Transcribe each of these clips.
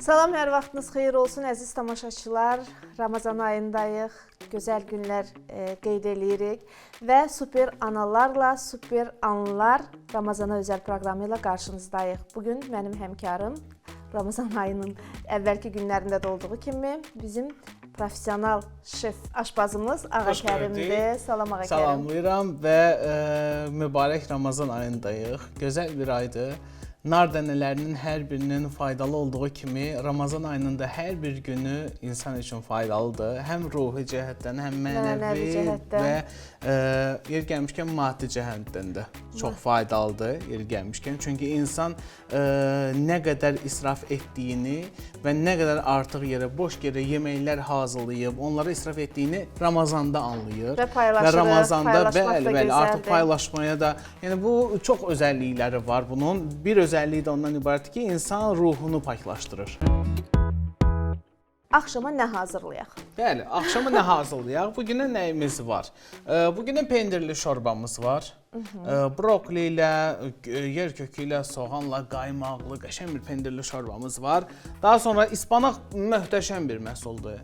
Salam, hər vaxtınız xeyir olsun əziz tamaşaçılar. Ramazan ayındayıq. Gözəl günlər e, qeyd eləyirik və super analarla super anlar Ramazana özəl proqramı ilə qarşınızdayıq. Bu gün mənim həmkarım Ramazan ayının əvvəlki günlərində də olduğu kimi bizim professional şef aşpazımız Ağa Kərimdir. Salam Ağa Kərim. Salamlayıram və e, mübarək Ramazan ayındayıq. Gözəl bir aydır. Nar dənələrinin hər birinin faydalı olduğu kimi Ramazan ayının da hər bir günü insan üçün faydalıdır. Həm ruhi cəhətdən, həm mənəvi, Mənəvi cəhətdən. və e, yer gəlmişkən maddi cəhətdən də çox faydalıdır yer gəlmişkən. Çünki insan e, nə qədər israf etdiyini və nə qədər artıq yerə boş yerə yeməklər hazırlayıb onları israf etdiyini Ramazanda anlayır. Və Və Ramazanda bəli, bəli, artıq paylaşmaya da, yəni bu çox özəllikləri var bunun. Bir özəlliyi də ondan ibarətdir ki, insan ruhunu paklaşdırır. Axşama nə hazırlayaq? Bəli, axşama nə hazırlayaq? Bu günə nəyimiz var? Ee, Bu günə pendirli şorbamız var. Ee, Brokoli ilə, yer kökü ilə, soğanla qaymaqlı, qəşəng bir pendirli şorbamız var. Daha sonra ispanaq möhtəşəm bir məhsuldur.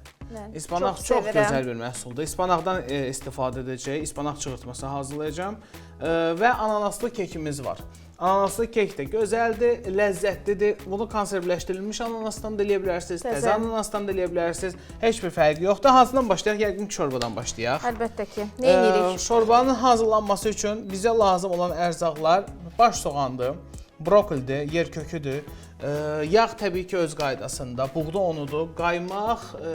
İspanaq çox çox, gözəl bir məhsuldur. İspanaqdan e, istifadə edəcəyik. İspanaq çığırtması hazırlayacağam. E, və ananaslı kekimiz var. Ananaslı kek də gözəldir, ləzzətlidir. Bunu konservləşdirilmiş ananasdan da eləyə bilərsiniz, Təzə. təzə ananasdan da eləyə bilərsiniz. Heç bir fərqi yoxdur. Hansından başlayaq? Yəqin ki, şorbadan başlayaq. Əlbəttə ki. Nə edirik? Ee, şorbanın hazırlanması üçün bizə lazım olan ərzaqlar baş soğandır, brokolidir, yer köküdür. Ee, yağ təbii ki öz qaydasında, buğda unudur, qaymaq, e,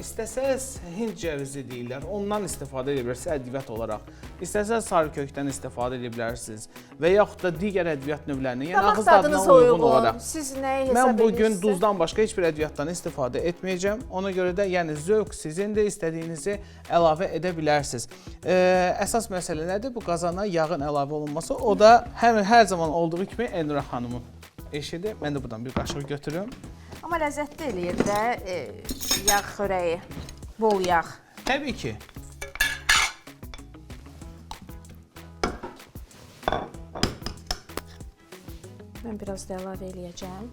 istəsəz hind cəvizi deyirlər, ondan istifadə edə bilərsiniz ədviyyat olaraq. İstəsəz sarı kökdən istifadə edə bilərsiniz və yaxud da digər ədviyyat növlərindən, yəni ağız dadına uyğun uyğun. olaraq. Siz nəyi hesab Mən bu gün edirsinizsə- duzdan başqa heç bir ədviyyatdan istifadə etməyəcəm. Ona görə də yəni zövq sizindir, istədiyinizi əlavə edə bilərsiniz. Ee, əsas məsələ nədir? Bu qazana yağın əlavə olunması. O da həm hər zaman olduğu kimi Elnura xanımın eşidir. Mən də buradan bir qaşıq götürüm. Amma ləzzətli eləyir də e, yağ xörəyi. Bol yağ. Təbii ki. Mən biraz da əlavə eləyəcəm.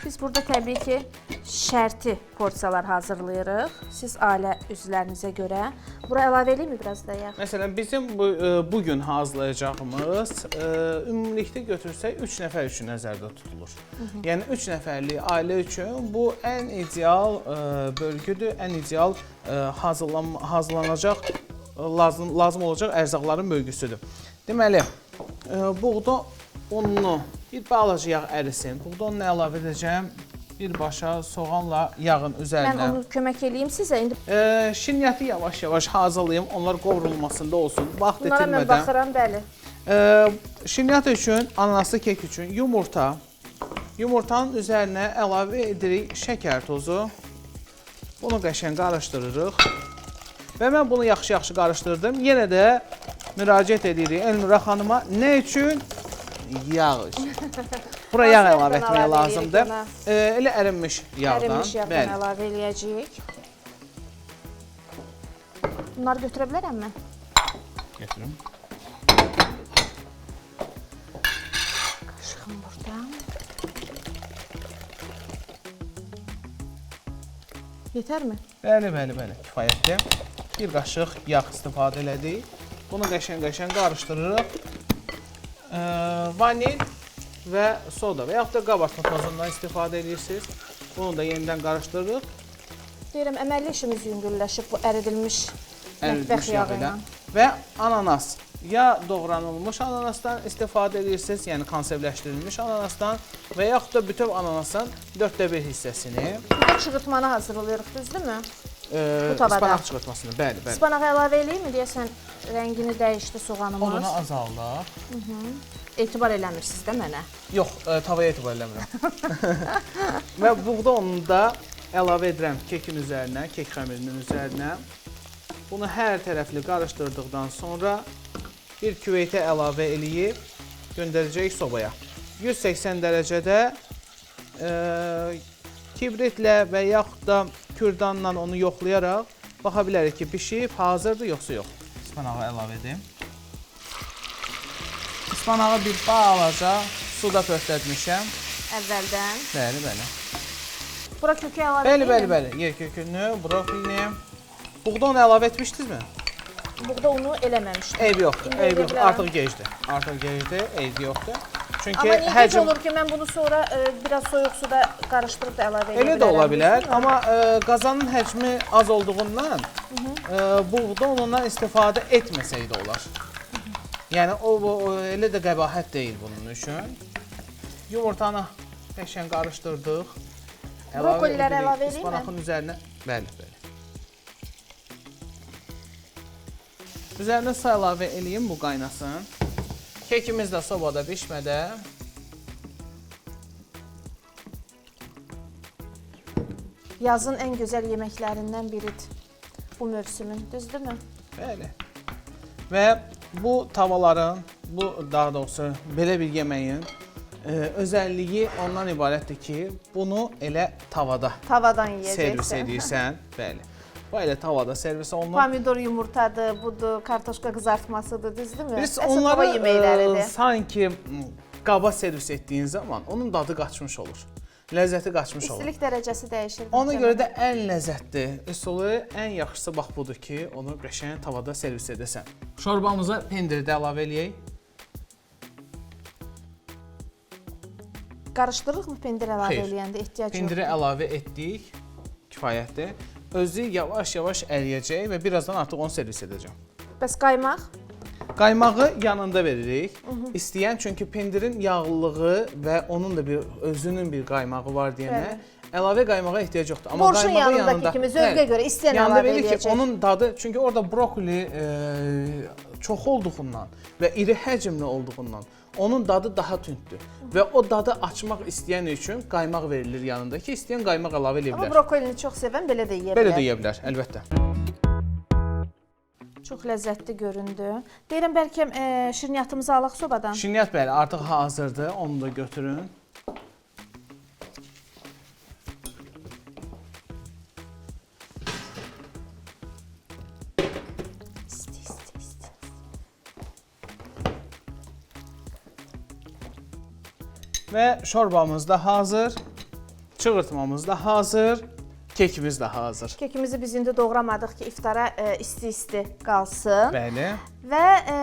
Biz burada təbii ki, şərti porsiyalar hazırlayırıq. Siz ailə üzvlərinizə görə. Bura əlavə eləyimmi biraz da yağ? Məsələn, bizim bu e, bu gün hazırlayacağımız e, ümumilikdə götürsək 3 nəfər üçün nəzərdə tutulur. Yəni 3 nəfərlik ailə üçün bu ən ideal e, bölgüdür, ən ideal e, hazırlan hazırlanacaq e, lazım lazım olacaq ərzaqların bölgüsüdür. Deməli, e, buğda ununu bir balaca yağ ərisin. Buğda ununu əlavə edəcəm. Birbaşa soğanla yağın Mən üzərinə. onu kömək eləyim sizə. İndi Ee, şirniyyatı yavaş-yavaş hazırlayım. Onlar qovrulmasında olsun. Vaxt bunlara mən itirmədən. baxıram, bəli. Ee, şirniyyat üçün, ananaslı kek üçün yumurta. Yumurtanın üzərinə əlavə edirik şəkər tozu. Bunu qəşəng qarışdırırıq. Və mən bunu yaxşı-yaxşı qarışdırdım. Yenə də müraciət edirik Elnura xanıma. Nə üçün? Yağ üçün. Bura yağ əlavə əlavə lazımdır. ona? Ee, elə ərinmiş yağdan. Ərinmiş yağdan Bəli. əlavə eləyəcəyik. Bunları götürə bilərəm mən? Gətirim. Qaşığım burada. Yetərmi? Bəli, bəli, bəli, kifayətdir. Bir qaşıq yağ istifadə elədik. Bunu qəşəng-qəşəng qarışdırırıq. Ee, vanil və soda və yaxud da qabartma tozundan istifadə edirsiniz. Bunu da yenidən qarışdırırıq. Deyirəm, əməlli işimiz yüngülləşib bu əridilmiş mətbəx yağ yağı ilə. Və ananas. Ya doğranılmış ananasdan istifadə edirsiniz, yəni konservləşdirilmiş ananasdan və yaxud da bütöv ananasın 4də 1 hissəsini, Bu çığırtmanı hazırlayırıq, düzdürmü? e, Bu tavada. ispanaq çığırtmasını, bəli, bəli. Ispanaq əlavə eləyirmi deyəsən rəngini dəyişdi soğanımız. Odunu azaldaq. Etibar eləmirsiniz də mənə. Yox, e, tavaya etibar eləmirəm. Və buğda ununu da əlavə edirəm kekin üzərinə, kek xəmirinin üzərinə. Bunu hər tərəfli qarışdırdıqdan sonra bir küveytə əlavə eləyib göndərəcəyik sobaya. 180 dərəcədə e, kibritlə və yaxud da kürdanla onu yoxlayaraq baxa bilərik ki, bişib, hazırdır yoxsa yox. İspanağı əlavə edim. İspanağı bir balaca suda pörtlətmişəm. əvvəldən. Bəli, bəli. Bura kökə əlavə Bəli, bəli, bəli. Yer kökünü, brokolini. Buğda unu əlavə etmişdinizmi? Buğda unu eləməmişdim. Eybi yoxdur, edə yoxdur. Artıq gecdir. Artıq gecdir, eybi yoxdur. Çünki Amma niyə həcm olur ki, mən bunu sonra e, biraz soyuq suda qarışdırıb da əlavə edə bilərəm? Elə də ola bilər, amma e, qazanın həcmi az olduğundan e, buğda unundan istifadə etməsək də olar. Yəni o, o elə də qəbahət deyil bunun üçün. Yumurtanı qəşəng qarışdırdıq. Brokoliləri edirik əlavə edeyim mi? üzərinə. Bəli, bəli. Üzərinə su əlavə eləyim bu qaynasın. Kekimiz də sobada bişmədə Yazın ən gözəl yeməklərindən biridir bu mövsümün, düzdürmü? Bəli. Və bu tavaların, bu daha doğrusu belə bir yeməyin e, özəlliyi ondan ibarətdir ki, bunu elə tavada Tavadan servis edirsən. Bəli. Bu elə tavada servis olunur. Pomidor yumurtadır, budur, kartoşka qızartmasıdır, düzdürmü? Biz Əsas hava onları yeməkləridir. e, sanki m, qaba servis etdiyin zaman onun dadı qaçmış olur. Ləzzəti qaçmış olur. İstilik dərəcəsi dəyişir. Ona görə də ən ləzzətli üsulu, ən yaxşısı bax budur ki, onu qəşəng tavada servis edəsən. Şorbamıza pendiri də əlavə eləyək. qarışdırırıqmı pendir əlavə Xeyr. eləyəndə ehtiyac Pendiri yoxdur. əlavə etdik. Kifayətdir. Özü yavaş-yavaş əriyəcək və birazdan artıq onu servis edəcəm. Bəs qaymaq? Qaymağı yanında veririk. İstəyən çünki pendirin yağlılığı və onun da bir özünün bir qaymağı var deyənə əlavə qaymağa ehtiyac yoxdur. Amma Borşun qaymağı yanındakı yanında kimi zövqə Bəli. görə istəyən yanında veririk ki, onun dadı çünki orada brokoli e, çox olduğundan və iri həcmli olduğundan onun dadı daha tündür və o dadı açmaq istəyən üçün qaymaq verilir yanında ki, istəyən qaymaq əlavə edə Amma bilər. brokolini çox sevən belə də yeyə Belə bilər. də yeyə bilər, əlbəttə. Çox ləzzətli göründü. Deyirəm bəlkə e, şirniyyatımızı alaq sobadan. Şirniyyat bəli, artıq hazırdır. Onu da götürün. İsti. Və şorbamız da hazır. Çığırtmamız da hazır. Kekimiz də hazır. Kekimizi biz indi doğramadıq ki, iftara e, isti-isti qalsın. Bəli. Və e,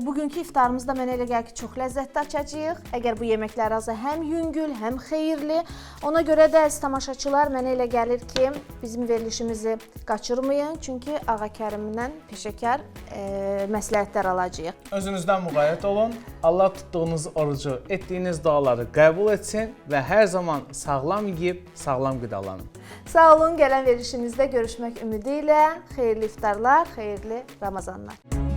bugünkü iftarımızda mənə elə gəlir ki, çox ləzzətli açacağıq. Əgər bu yeməklər azı həm yüngül, həm xeyirli. Ona görə də əziz tamaşaçılar, mənə elə gəlir ki, bizim verilişimizi qaçırmayın, çünki Ağa Kərimdən peşəkar e, məsləhətlər alacağıq. Özünüzdən müğayət olun. Allah tutduğunuz orucu, etdiyiniz duaları qəbul etsin və hər zaman sağlam yeyib, sağlam qidalanın. Sağ olun, gələn verilişimizdə görüşmək ümidi ilə xeyirli iftarlar, xeyirli Ramazanlar.